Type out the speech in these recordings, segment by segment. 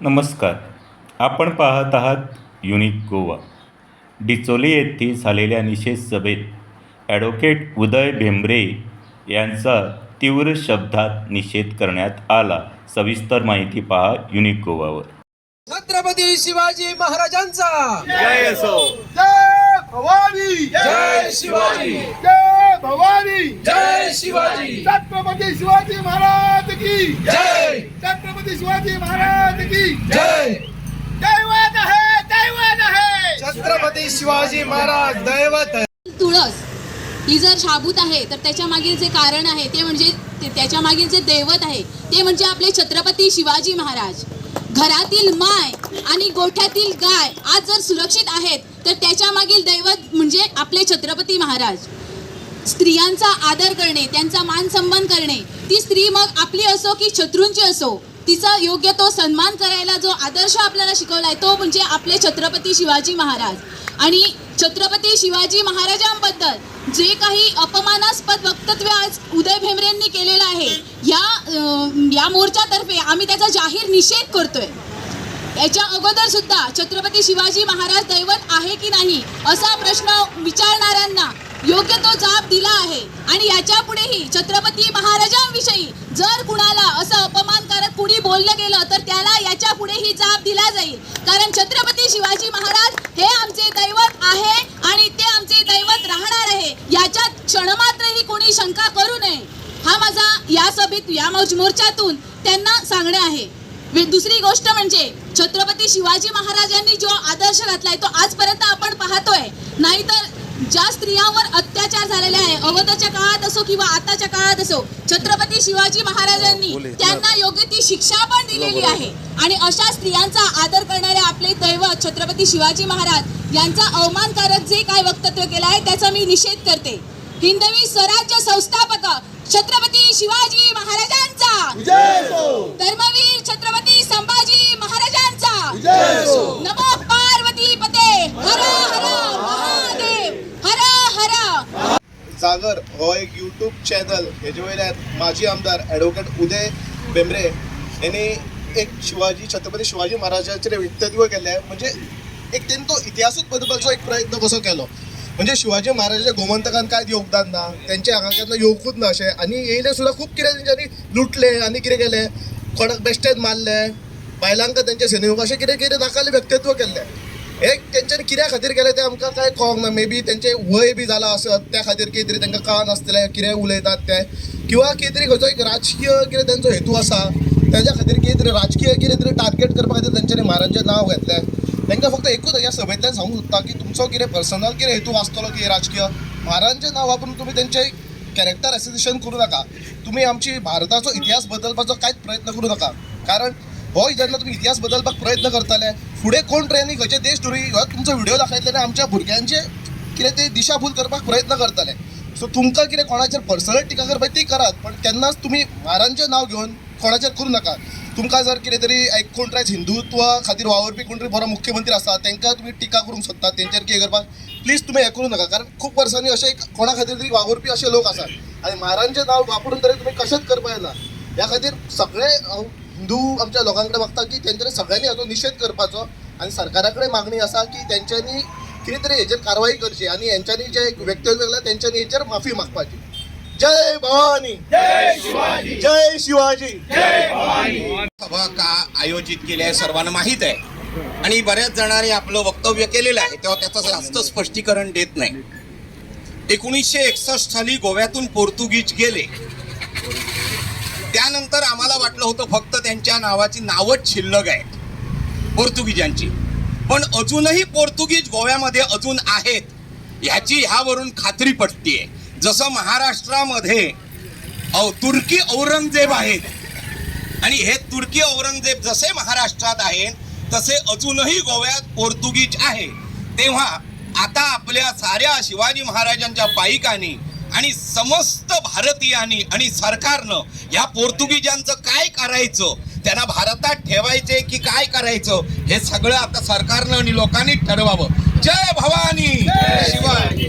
नमस्कार. आपण पाहत आहात युनिक गोवा. डिचोली येथे झालेल्या निषेध सभेत ॲडव्होकेट उदय भेंबरे यांचा तीव्र शब्दात निषेध करण्यात आला. सविस्तर माहिती पहा युनिक गोवावर. छत्रपती शिवाजी महाराजांचा. जय असो. जय भवानी. जय शिवाजी. जय भवानी। जय शिवाजी। छत्रपती शिवाजी महाराज की। जय। छत्रपती शिवाजी महाराज की। जय। दैवत आहे दैवत आहे छत्रपती शिवाजी महाराज दैवत तुळस ही जर शाबूत आहे तर त्याच्या मागील जे कारण आहे ते म्हणजे त्याच्या मागील जे दैवत आहे ते म्हणजे आपले छत्रपती शिवाजी महाराज. घरातील माय आणि गोठ्यातील गाय आज जर सुरक्षित आहेत तर त्याच्या मागील दैवत म्हणजे आपले छत्रपती महाराज. स्त्रियांचा आदर करणे त्यांचा मान सन्मान करणे ती स्त्री मग आपली असो की शत्रूंची असो तिचा योग्य तो सन्मान करायला जो आदर्श आपल्याला शिकवला आहे तो म्हणजे आपले छत्रपती शिवाजी महाराज. आणि छत्रपती शिवाजी महाराजांबद्दल जे काही अपमानास्पद वक्तव्य आज उदय भेमरेंनी केलेलं आहे या या मोर्चातर्फे आम्ही त्याचा जाहीर निषेध करतोय. याच्या अगोदर सुद्धा छत्रपती शिवाजी महाराज दैवत आहे की नाही असा प्रश्न विचारणाऱ्यांना योग्य तो जाब दिला आहे. आणि याच्या पुढेही छत्रपती महाराजांविषयी जर कुणाला असं अपमानकारक कुणी बोललं गेलं तर त्याला याच्या पुढेही जाब दिला जाईल. कारण छत्रपती शिवाजी महाराज हे आमचे दैवत आहे आणि ते आमचे दैवत राहणार आहे. याच्यात क्षणमात्रही कोणी शंका करू नये. हा माझा या सभेत या मोर्चातून त्यांना सांगणे आहे. दुसरी गोष्ट म्हणजे छत्रपती शिवाजी महाराजांनी जो आदर्श घातलाय तो आजपर्यंत आपण पाहतोय. नाहीतर ज्या स्त्रियांवर झालेले आहे. अगोदरच्या काळात असो किंवा आताच्या काळात असो छत्रपती शिवाजी महाराजांनी त्यांना योग्य ती शिक्षा पण दिलेली आहे. आणि अशा स्त्रियांचा आदर करणारे आपले दैवत छत्रपती शिवाजी महाराज यांचा अवमानकारक जे काय वक्तव्य केलं आहे त्याचा मी निषेध करते. हिंदवी स्वराज्य संस्थापक छत्रपती शिवाजी महाराजांचा धर्मवीर छत्रपती सागर हो एक युट्यूब चॅनल हेजे वयल्यान माजी आमदार ॲडव्होकेट उदय बेंबरे यांनी एक शिवाजी छत्रपती शिवाजी महाराजांचे वक्तव्य केले म्हणजे एक तेणी तो इतिहासूच बदलपाचो एक प्रयत्न कसो केलो? म्हणजे शिवाजी महाराजाच्या गोमंतकान कांयच योगदान ना तेंचे हांगा केन्ना येवकूच ना अशें आनी येयले सुद्दां खूब कितें तेंच्यांनी लुटले आनी कितें केलें कोणाक बेश्टेच मारले बायलांक तेंचे सेनेक अशें कितें कितें नाकाले व्यक्तित्व केल्लें हे त्यांच्यानी कित्या खातीर केले तें आमकां कांय कळोंक ना. मे बी तेंचे वय बी जाला आसत त्या खातीर कितें तरी तांकां कळनासतलें कितें उलयतात ते. किंवा कितें तरी खंयचो एक राजकीय कितें तेंचो हेतू आसा तेज्या खातीर कितें तरी राजकीय कितें तरी टार्गेट करपा खातीर तेंच्यांनी महाराजांचें नांव घेतलें तांकां फक्त एकूच ह्या सभेंतल्यान सांगूंक सोदता की तुमचो कितें पर्सनल कितें हेतू आसतलो की राजकीय? महाराजांचें नांव वापरून तुमी तेंचें कॅरेक्टर एसोसिएशन करूं नाका. तुमी आमची भारताचो इतिहास बदलपाचो कांयच प्रयत्न करूं नाका. कारण हो जेन्ना तुमी इतिहास बदलपाक प्रयत्न करताले. फुडें कोण ट्रेनी खंयचे देश टुरी हो तुमचो व्हिडिओ दाखयतले आनी आमच्या भुरग्यांचे कितें ते दिशाभूल करपाक प्रयत्न करताले. सो तुमकां कितें कोणाचेर पर्सनल टिका करपाक ती करात पण केन्नाच तुमी म्हारांचें नांव घेवन कोणाचेर करूं नाका. तुमकां जर कितें तरी एक कोण तरी हिंदुत्वा खातीर वावरपी कोण तरी बरो मुख्यमंत्री आसा तांकां तुमी टिका करूंक सोदतात तेंचेर कितें करपाक प्लीज तुमी हें करूं नाका. कारण खूब वर्सांनी अशे एक कोणा खातीर तरी वावरपी अशे लोक आसात. आनी म्हारांचें नांव वापरून तरी तुमी कशेंच करपा येना ह्या खातीर सगळे हांव हिंदू आमच्या लोकां कडेन मागता की त्यांच्यानी सगळ्यांनी हाचो निशेध करपाचो आनी सरकारा कडेन मागणी आसा की तेंच्यांनी कितें तरी हेचेर कारवाई करची आनी हेंच्यांनी जे वक्तव्य केलें तेंच्यांनी हेचेर माफी मागपाची. जय भवानी. जय शिवाजी. सभा का आयोजित केली आहे सर्वांना माहीत आहे. आणि बऱ्याच जणांनी आपलं वक्तव्य केलेलं आहे तेव्हा त्याचं जास्त स्पष्टीकरण देत नाही. एकोणीसशे एकसष्ट साली गोव्यातून पोर्तुगीज गेले. त्यानंतर आम्हाला वाटलं होतं फक्त त्यांच्या नावाची नावच शिल्लक आहे. पोर्तुगीजांची. पण अजूनही पोर्तुगीज गोव्यामध्ये अजून आहेत ह्याची ह्यावरून खात्री पटतीये. जसं महाराष्ट्रामध्ये तुर्की औरंगजेब आहेत. आणि हे तुर्की औरंगजेब जसे महाराष्ट्रात आहेत तसे अजूनही गोव्यात पोर्तुगीज आहे. तेव्हा आता आपल्या साऱ्या शिवाजी महाराजांच्या पायिकांनी आणि समस्त भारतीयांनी आणि सरकारनं या पोर्तुगीजांचं काय करायचं त्यांना भारतात ठेवायचे की काय करायचं हे सगळं आता सरकारनं आणि लोकांनी ठरवावं. जय भवानी! शिवाय.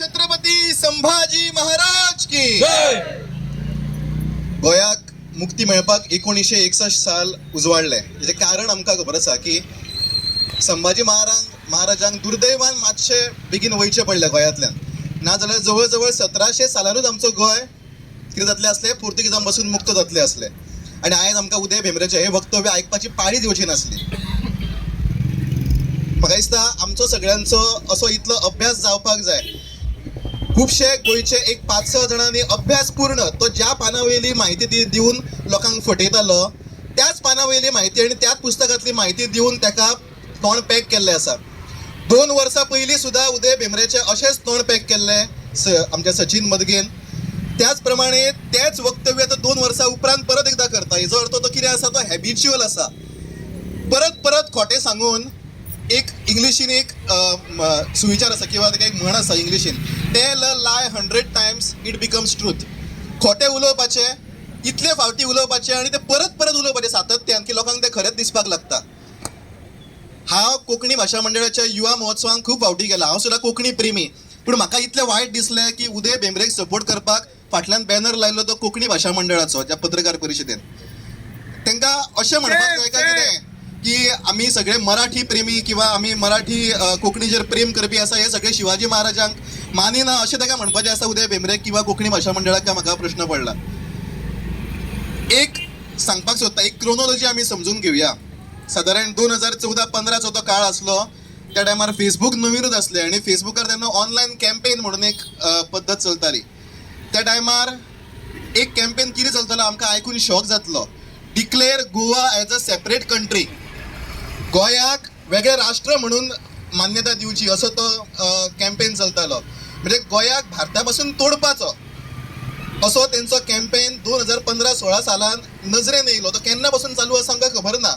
छत्रपती संभाजी महाराज की. गोयात मुक्ती मेळपाक एकोणीशे एकसष्ट साल उजवाडलें. हेजें कारण आमकां खबर आसा की संभाजी महाराज महाराजांक दुर्दैवान मातशें बेगीन वयचें पडलें गोंयांतल्यान. नाजाल्यार जवळ जवळ सतराशे सालानूच आमचो गोंय कितें जातलें असलें? पुर्तुगीजां पासून मुक्त जातलें असलें. आनी आयज आमकां उदय भेंब्रेचें हें वक्तव्य आयकपाची पाळी दिवची नासली. म्हाका दिसता आमचो सगळ्यांचो असो इतलो अभ्यास जावपाक जाय. खुबशे गोंयचे एक पांच स जाणांनी अभ्यास पूर्ण तो ज्या पानावयली म्हायती दिवन लोकांक फटयतालो त्याच पानावयली म्हायती आनी त्याच पुस्तकांतली म्हायती दिवन ताका तोंड पॅक केल्लें आसा दोन वर्सां पयलीं सुद्दां उदय भेंब्रेचें अशेंच तोंड पॅक केल्लें स आमच्या सचिन मदगेन. त्याच प्रमाणे तेच वक्तव्य आतां दोन वर्सां उपरांत परत एकदां करता. हेजो अर्थ तो कितें आसा तो हॅबिच्युअल आसा परत परत खोटें सांगून एक इंग्लिशीन एक सुविचार आसा किंवा ताका एक म्हण आसा इंग्लिशीन. Tell a lie hundred times it becomes truth खोटें उलोवपाचें इतले फावटी उलोवपाचें आनी तें परत परत उलोवपाचें सातत्यान की लोकांक तें खरेंच दिसपाक लागता. हांव कोंकणी भाशा मंडळाच्या युवा महोत्सवांक खूब फावटी गेला. हांव सुद्दां कोंकणी प्रेमी. पूण म्हाका इतलें वायट दिसलें की उदय भेंब्रेक सपोर्ट करपाक फाटल्यान बॅनर लायलो तो कोंकणी भाशा मंडळाचो ज्या पत्रकार परिशदेन तांकां अशें म्हणपाक जाय काय कितें? की आमी सगळे मराठी प्रेमी किंवा आमी मराठी कोंकणीचेर प्रेम करपी आसा हे सगळे शिवाजी महाराजांक मानिना अशें ताका म्हणपाचें आसा उदय भेंब्रेक किंवा कोंकणी भाशा मंडळाक म्हाका प्रश्न पडला. एक सांगपाक सोदता एक क्रोनोलॉजी आमी समजून घेवया सादारण दोन हजार चौदा पंदराचो तो काळ आसलो त्या टायमार फेसबूक नवीनच आसलें आनी फेसबुकार तेन्ना ऑनलायन कॅम्पेन म्हणून एक पद्दत चलताली. त्या टायमार एक कॅम्पेन कितें चलतालो आमकां आयकून शॉक जातलो. Declare Goa as a separate country गोंयाक वेगळे राष्ट्र म्हणून मान्यता दिवची असो तो कॅम्पेन चलतालो. म्हणजे गोंयाक भारता पासून तोडपाचो. असो तेंचो कॅम्पेन दोन हजार पंदरा सोळा सालान नजरेन येयलो. तो केन्ना पासून चालू आसा आमकां खबर ना.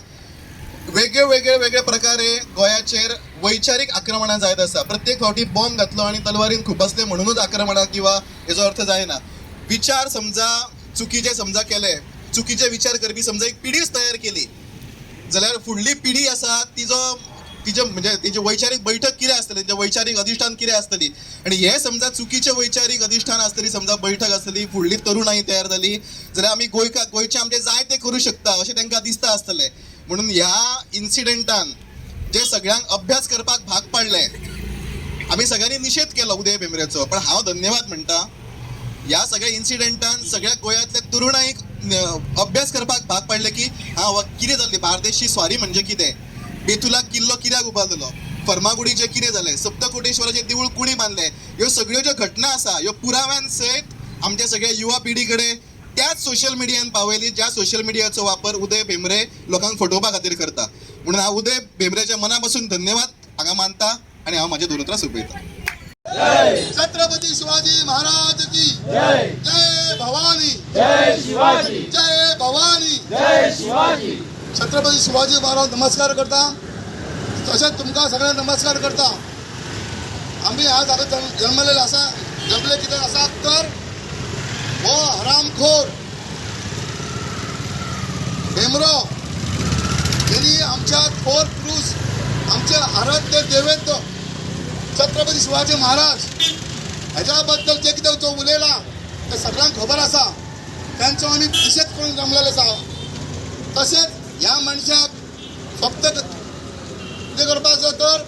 वेगळे वेगळे वेगळे प्रकारे गोंयाचेर वैचारीक आक्रमणां जायत आसा. प्रत्येक फावटी बॉम्ब घातलो आनी तलवारीन खुपासले म्हणूनच आक्रमणां किंवा हेजो अर्थ जायना. विचार समजा चुकीचे समजा केले चुकीचे विचार करपी समजा एक पिढीच तयार केली. जाल्यार फुडली पिढी आसा तिजो तिचे म्हणजे तिचे वैचारीक बैठक कितें आसतली तें वैचारीक अधिष्ठान कितें आसतली आणि हे समजा चुकीचे वैचारीक अधिष्ठान आसतली समजा बैठक आसतली फुडली तरुणाई तयार जाली जाल्यार आमी गोंयकार गोंयचे आमचे जाय ते करू शकता अशें तांकां दिसता आसतलें म्हणून ह्या इन्सिडेंटान जे सगळ्यांक अभ्यास करपाक भाग पाडले आमी सगळ्यांनी निषेध केलो उदय भेंब्रेचो पण हांव धन्यवाद म्हणटा ह्या सगळ्या इन्सिडेंटान सगळ्या गोयातल्या तरुणाईक अभ्यास करपाक भाग पडले की हा कितें जाल्ली? बार्देशची स्वारी म्हणजे कितें? बेतुला किल्लो कित्याक उबारलेलो फर्मागुडीचें कितें जालें सप्तकोटेश्वराचें देवूळ कुणी बांदलें ह्यो सगळ्यो ज्यो घटना आसा ह्यो पुराव्यान सयत आमच्या सगळ्या युवा पिढी कडेन त्याच सोशल मिडियान पावयली ज्या सोशल मिडियाचो वापर उदय भेंब्रे लोकांक फटोवपा खातीर करता. म्हणून हांव उदय भेंब्रेच्या मना पासून धन्यवाद. हांगा मानता आनी हांव म्हाजे दोन उतरां सोंपयता छत्रपती शिवाजी महाराज की जय. जय भवानी. जय शिवाजी. जय भवानी. जय शिवाजी. छत्रपती शिवाजी महाराज नमस्कार करता. तशेंच तुमकां सगळ्यांक नमस्कार करता. आमी आज हांगा जन्म जन्मलेले आसा. जमले कितें आसा? तर हो हरामखोर भेमरो त्यांनी आमच्या थोर पुरुष आमचे आराध्य देवेंद्र छत्रपती शिवाजी महाराज हाज्या बद्दल जे कितें जो उलयला ते सगळ्यांक खबर आसा. त्यांचो आमी निशेध करून जमलेले आसा. तशेंच मनशाक फक्त कितें करपाचो तर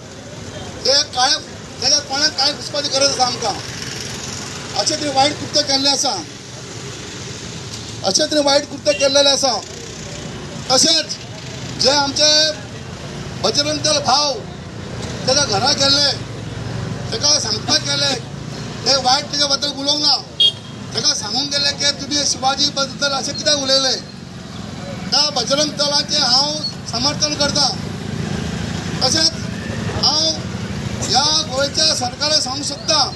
ते काळे तेज्या कोणाक काळे पुसपाची गरज आसा आमकां. अशें तरी वायट कृत्य केल्लें आसा. अशें तरी वायट कृत्य केल्लेलें आसा. तशेंच जे आमचे बजरंग दल भाव तेज्या घरा गेल्ले ताका सांगपाक गेले ते वायट तेच्या बद्दल उलोवंक ना. ताका सांगूंक गेले की तुमी शिवाजी बद्दल अशें कित्याक उलयलें? त्या बजरंग दलाचे हांव समर्थन करता. तशेंच हांव ह्या गोंयच्या सरकाराक सांगूंक सोदता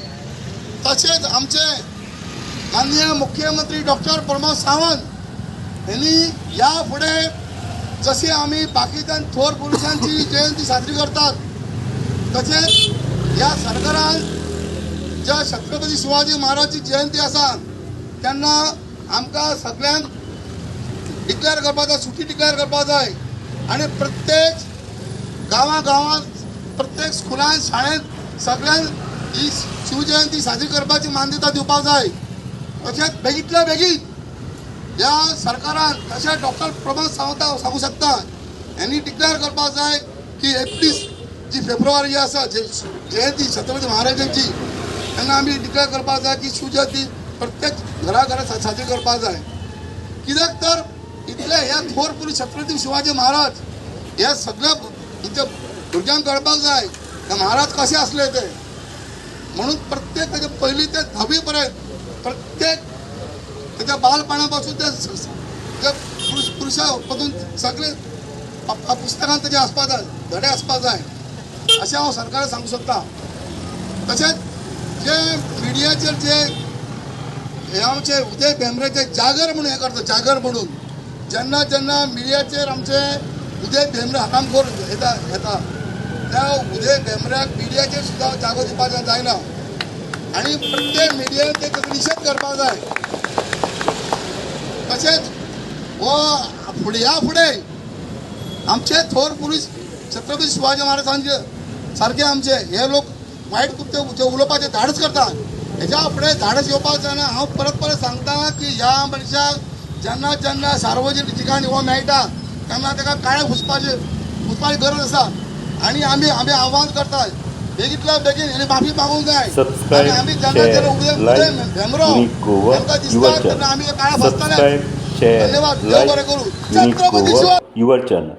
तशेंच आमचे माननीय मुख्यमंत्री डॉक्टर प्रमोद सावंत यांनी या फुडें जशी आमी पाकिस्तान थोर पुरुषांची जयंती साजरी करतात तशेंच या सरकारान ज्या छत्रपती शिवाजी महाराजची जयंती आसा तेन्ना आमकां सगळ्यांक डिक्लेअर करपाक जाय सुटी डिक्लेअर करपाक जाय आनी प्रत्येक गांवा गांवांत प्रत्येक स्कुलान शाळेंत सगळ्यांक ही शिवजयंती साजरी करपाची मान्यता दिवपाक जाय. तशेंच बेगींतल्या बेगीन ह्या सरकारान तशें डॉक्टर प्रमोद सावंता सांगूं शकता. हेणी डिक्लेअर करपाक जाय की एकतीस जी फेब्रुवारी जी आसा जयंती छत्रपती महाराजांची तेन्ना आमी डिक्लेअर करपाक जाय की शिवजयंती प्रत्येक घरा घरा साजरी करपाक जाय. कित्याक तर इथल्या ह्या थोर पुरुष छत्रपती शिवाजी महाराज हे सगळ्या तुमच्या भुरग्यांक कळपाक जाय महाराज कसे असले ते म्हणून प्रत्येक त्याच्या पहिली ते दहावी पर्यंत प्रत्येक त्याच्या बालपणापासून ते स- स- पासून पुरुषापासून सगळे पुस्तकांत त्याचे आसपास जाय धडे आसपास जाय अशें हांव हो सरकाराक सांगू शकता. तशेंच जे मिडियाचेर जे हे आमचे उदय भेंब्रेचे जागर म्हणून हे करता जागर म्हणून. जेन्ना जेन्ना मिडियाचेर आमचे उदय भेंब्रे हरामखोर येता येता त्या उदय भेंब्र्याक मिडियाचेर सुद्दां जागो दिवपाचें जायना. आनी प्रत्येक मिडियान ते निशेध करपाक जाय. तशेंच हो फुडें ह्या फुडें आमचे थोर पुलीस छत्रपती शिवाजी महाराजांचे सारखे आमचे हे लोक वायट कृत्य जे उलोवपाचे धाडस करतात. हेच्या फुडें धाडस येवपाक जायना हांव परत परत सांगता की ह्या मनशाक जेन्ना जेन्ना सार्वजनीक ठिकाणी हो मेळटा तेन्ना ताका काळे घुसपाचे घुसपाची गरज आसा आनी आमी आमी आव्हान करतात बेगींतल्या बेगीन हेणी माफी मागूंक जाय Subscribe, आनी आमी जेन्ना जेन्ना भेंब्रो Unique Goa, तांकां दिसता. तेन्ना आमी काळ्या बसतले धन्यवाद. देव बरें करूं छत्रपती शिवाजी. your channel.